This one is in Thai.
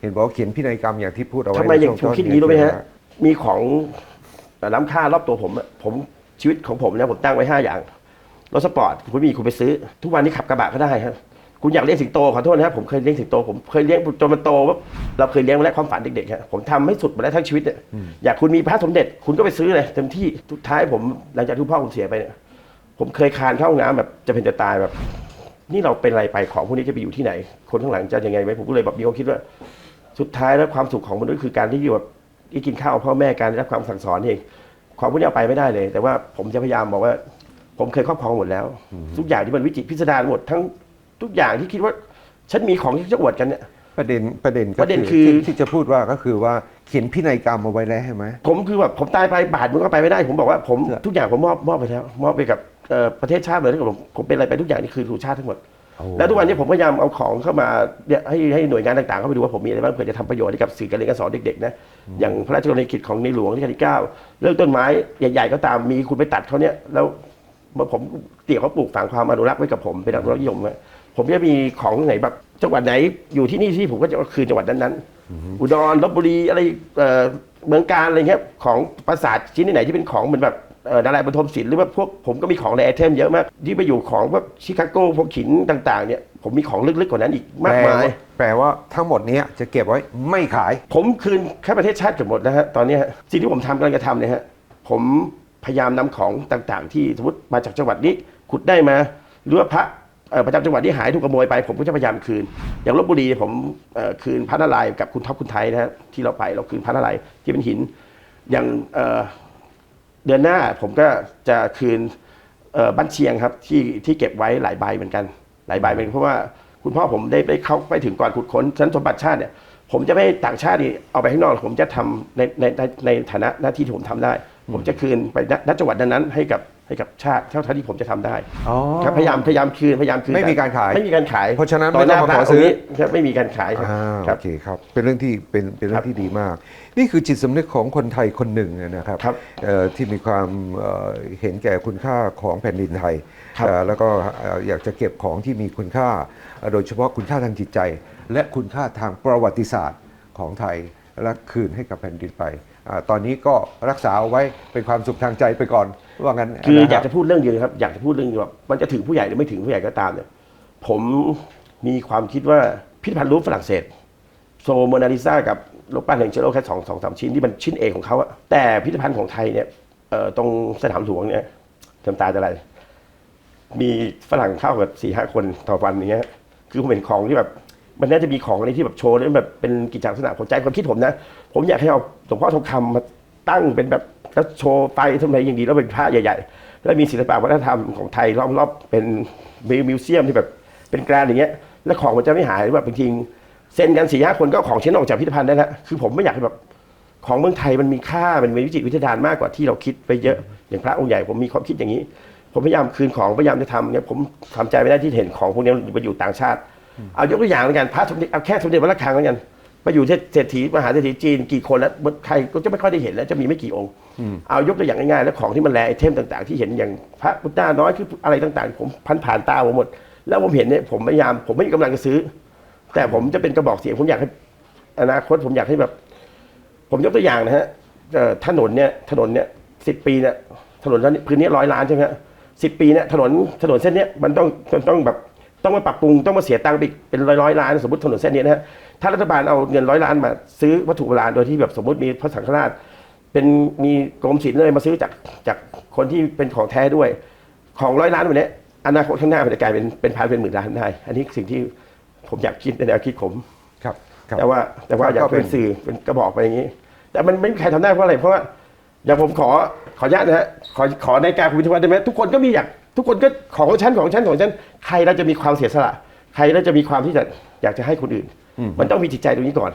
เห็นบอกว่าเขียนพินัยกรรมอย่างที่พูดเอาไว้ทำไมอย่างในช่ผวมต้นคิดอย่างนี้รู้ไหมฮะ มีของล้ำค่ารอบตัวผมอะผมชีวิตของผมเนี่ยผมตั้งไว้ห้าอย่างรถสปอร์ตคุณมีคุณไปซื้อ ทุกวันนี้ขับกระบะก็ได้ครับคุณอยากเลี้ยงสิงโตขอโทษนะครับผมเคยเลี้ยงสิงโตผมเคยเลี้ยงจนมันโตว่าเราเคยเลี้ยงมาแล้วความฝันเด็กๆครับผมทำให้สุดมาแล้วทั้งชีวิตเนี่ยอยากคุณมีพระสมเด็จคุณก็ไปซื้อเลยเต็มที่ทุกท้ายผมหลังจากที่พ่อผมเสียไปเนี่ยผมเคยคลานเข้าห้องน้ำแบบจะเป็นจะตายแบบ นี่เราเป็นอะไรไปของพวกนี้จะไปอยู่ที่ไหน คนข้างหลังจะยังไงไหมผมก็เลยแบบมีความคิดว่า สุดท้ายแล้วความสุขของมนุษย์คือการที่อยู่แบบที่กินข้าวกับพ่อแม่การได้รับความสั่งสอนเองความพวกนี้เอาไปไม่ได้เลย แต่ว่าผมจะพยายามบอกว่า ผมเคยครอบครองหมดแล้ว ทุกอย่างที่มันวิจิตรพิสดารหมดทั้งทุกอย่างที่คิดว่าฉันมีของที่จะอวดกันเนี่ยประเด็นประเด็นก็ประเด็นคือที่ที่จะพูดว่าก็คือว่าเขียนพินัยกรรมเอาไว้แล้วใช่ไหมผมคือแบบผมตายไปบาทมันก็ไปไม่ได้ ผมบอกว่าผมใช่ทุกอย่างผมมอบมอบไปแล้ว มอบไปกับเอ่อประเทศชาติเลยถ้าเกิดผมผมเป็นอะไรไปทุกอย่างนี่คือสู่ชาติทั้งหมด แล้วทุกวันนี้ผมพยายามเอาของเข้ามาเนี่ยให้ให้หน่วยงานต่างๆเข้าไปดูว่าผมมีอะไรบ้างเผื่อจะทำประโยชน์ให้กับสื่อการเรียนการสอนเด็กๆนะอย่างพระราชกรณียกิจของในหลวงรัชกาลที่เก้าเรื่องต้นไม้ใหญ่ๆก็ตามมีคุณไปตัดเขาเนี่ยแล้วผมเตี่ยเขาปลูกฝังความอนุรักษ์ไว้กับผมเป็นอนุรักษ์นิยมไว้ผมจะมีของไหนแบบจังหวัดไหนอยู่ที่นี่ที่ผมก็จะคืนจังหวัดนั้นๆอุดรลบบุรีอะไรเอ่อเมืองการอะไรเงี้ยของปราสาทชิ้นไหนที่เป็นของเหมือนแบบเอ่อ ดาราบรรทมศิลป์หรือว่าพวกผมก็มีของในไอเทมเยอะมาก ที่ไปอยู่ของพวกชิคาโกพวกหินต่างๆเนี่ยผมมีของลึกๆกว่านั้นอีกมากแปลมายว่าแปลว่าทั้งหมดเนี้ยจะเก็บไว้ไม่ขาย ผมคืนแค่ประเทศชาติเกือบหมดนะฮะตอนเนี้ยฮะสิ่งที่ผมทำกำลังจะทำเนี่ยฮะผมพยายามนำของต่างๆ ที่สมมติมาจากจังหวัดนี้ขุดได้มาหรือว่าพระเอ่อประจำจังหวัดที่หายถูกขโมยไป ผมก็จะพยายามคืน อย่างลบบุรีผมเอ่อคืนพระนารายณ์กับคุณท็อปคุณไทยนะฮะที่เราไปเราคืนพระนารายณ์ที่เป็นหินอย่าง เดือนหน้าผมก็จะคืนบ้านเชียงครับที่ที่เก็บไว้หลายใบเหมือนกัน หลายใบเหมือนกันเพราะว่าคุณพ่อผมได้ได้เข้าไปถึงก่อนขุดค้นชั้นสมบัติชาติเนี่ยผมจะไม่ต่างชาตินี่เอาไปข้างนอกผมจะทำในในในในฐานะหน้าที่ที่ผมทำได้ ผมจะคืนไปณจังหวัดนั้นให้กับ ให้กับชาติเท่าเท่าที่ผมจะทำได้อ๋อครับพยายามพยายามคืนพยายามคืนไม่มีการขายไม่มีการขาย เพราะฉะนั้นต่อหน้าไม่พต้องมาระขอซื้องค์นี้ครับไม่มีการขายครับอ่าครัโอบเคครับเป็นเรื่องที่เป็นเป็นเรื่องที่ดีมาก นี่คือจิตสำนึกของคนไทยคนหนึ่งนะครับครับเอ่อที่มีความเอ่อเห็นแก่คุณค่าของแผ่นดินไทยครับเอ่อแล้วก็เอ่ออยากจะเก็บของที่มีคุณค่าเอ่อโดยเฉพาะคุณค่าทางจิตใจ และคุณค่าทางประวัติศาสตร์ของไทยและคืนให้กับแผ่นดินไปอา ตอนนี้ก็รักษาเอาไว้เป็นความสุขทางใจไปก่อนว่างั้นคือนะอยากรับจะพูดเรื่องเดียวครับอยากจะพูดเรื่องเดียวว่ามันจะถึงผู้ใหญ่หรือไม่ถึงผู้ใหญ่ก็ตามเนี่ยผมมีความคิดว่าพิพิธภัณฑ์รูปฝรั่งเศสโซโมนาลิซากับรูปปั้นแห่งเชโลแค่สองสองสามชิ้นที่มันชิ้นเอกของเขาอะแต่พิพิธภัณฑ์ของไทยเนี่ยเอ่อตรงสนามหลวงเนี่ยน้ำตาจะไหลมีฝรั่งเข้าแบบสี่ห้าคนต่อวันอย่างเงี้ยคือผมเห็นของที่แบบ มันน่าจะมีของอะไรที่แบบโชว์แล้วแบบเป็นกิจลักษณะผมใจความคิดผมนะ ผมอยากให้เอาหลวงพ่อทองคำมาตั้งเป็นแบบแล้วโชว์ไฟทำไมอย่างดีแล้วเป็นพระใหญ่ ๆ แล้วมีศิลปะวัฒนธรรมของไทยรอบๆเป็นมิวเซียมที่แบบเป็นแกรนอย่างเงี้ย แล้วของมันจะไม่หายแบบบางทีเซ็นกันสี่ห้าคนก็ของชิ้นออกจากพิพิธภัณฑ์ได้แล้วคือผมไม่อยากให้แบบของเมืองไทยมันมีค่ามันมีวิจิตรวิทยาดานมากกว่าที่เราคิดไปเยอะอย่างพระองค์ใหญ่ผมมีความคิดอย่างนี้ ผมพยายามคืนของพยายามจะทำเนี่ยผมทำใจไม่ได้ที่เห็นของพวกนี้มันไปอยู่ต่างชาติ เอายกตัวอย่างแล้วกันพระสมเด็จเอาแค่สมเด็จวัดระฆังแล้วกันไปอยู่ที่เศรษฐีมหาเศรษฐีจีนกี่คนแล้วใครก็จะไม่ค่อยได้เห็นแล้วจะมีไม่กี่องค์เอายกตัวอย่างง่ายๆแล้วของที่มันแรไอเทมต่างๆ ที่เห็นอย่างพระพุทธาน้อยคืออะไรต่างๆ ผมพันผ่านตาผมหมด แล้วผมเห็นเนี่ยผมพยายามผมไม่มีกำลังจะซื้อ แต่ผมจะเป็นกระบอกเสียงผมอยากให้อนาคตผมอยากให้แบบ ผมยกตัวอย่างนะฮะเอ่อถนนเนี่ยถนนเนี่ยสิบปีเนี่ยถนนพื้นนี้ร้อยล้านใช่ไหมฮะสิบปีเนี่ยถนนถนนเส้นเนี้ยมันต้องมันต้องแบบ ต้องมาปรับปรุงต้องมาเสียตังค์ไปอีกเป็นร้อยร้อยล้านสมมติถนนเส้นนี้นะฮะถ้ารัฐบาลเอาเงินร้อยล้านมาซื้อวัตถุโบราณโดยที่แบบสมมติมีพระสังฆราช เป็นมีกรมศิลป์เลยมาซื้อจากจากคนที่เป็นของแท้ด้วย ของร้อยล้านวันนี้อนาคตข้างหน้ามันจะกลายเป็นเป็นพันเป็นหมื่นล้านได้ อันนี้สิ่งที่ผมอยากคิดในแนวคิดผม ครับครับ แต่ว่าแต่ว่าก็อยากเป็เป็นน สื่อเป็นกระบอกไปอย่างนี้ แต่มันไม่มีใครทำได้เพราะอะไรเพราะว่าอย่างผมขอขออนุญาตนะฮะขอขอในการคุณวิทยาวัฒน์ได้ไหมทุกคนก็มีอยาก ทุกคนก็ของของฉันของฉันของฉันใครเราจะมีความเสียสละ ใครเราจะมีความที่จะอยากจะให้คนอื่น มันต้องมีจิตใจตรงนี้ก่อน